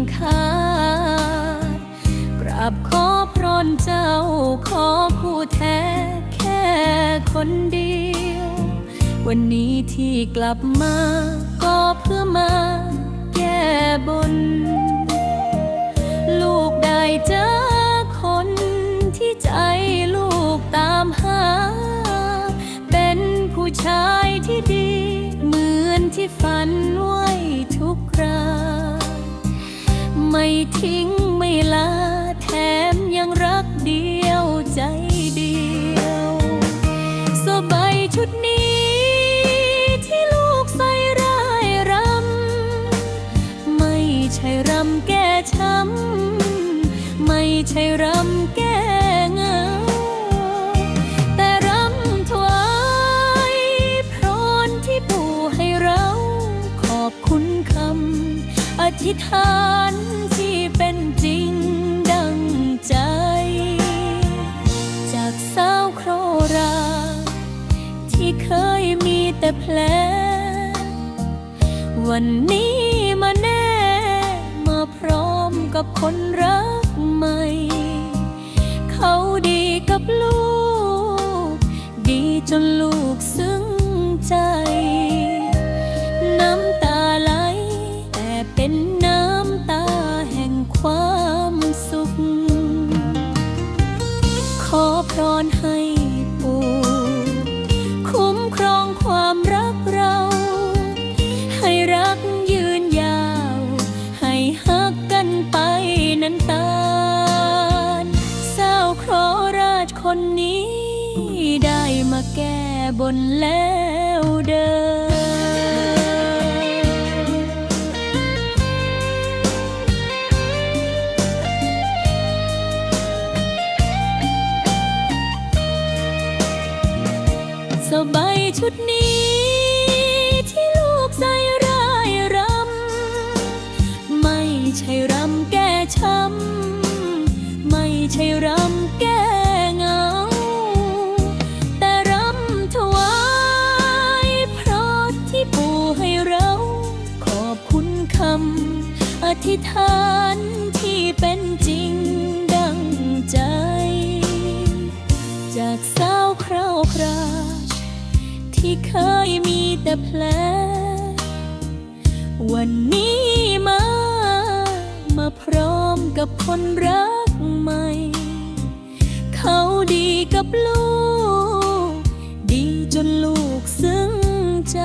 งขาดกราบขอพรเจ้าขอผู้แท้แค่คนเดียว วันนี้ที่กลับมา ก็เพื่อมาแก้บน ลูกได้เจอคนที่ใจลูกตามหา เป็นผู้ชายที่ดี เหมือนที่ฝันไว้ทุกครา ไม่ทิ้งไม่ลาแถมยังรักเดียวใจเดียวสบายชุดนี้ ที่ลูกใส่ร่ายรำ ไม่ใช่รำแก้ช้ำ ไม่ใช่รำแก้เงาแต่รำถวายพรที่ปู่ให้เรา ขอบคุณคำอธิษฐาน แต่แผล วันนี้มาแน่ มาพร้อมกับคนรักใหม่ เขาดีกับลูก ดีจนลูกซึ้ง มาแก้บนแล้วเดินสบายชุดนี้ที่ลูกใส่ร่ายรำ ไม่ใช่รำแก้ช้ำ ไม่ใช่รำแก้ ให้เราขอบคุณคำอธิษฐานที่เป็นจริงดังใจ จากสาวคราวคราที่เคยมีแต่แผล วันนี้มา มาพร้อมกับคนรักใหม่ เขาดีกับลูก ดีจนลูกซึ้งใจ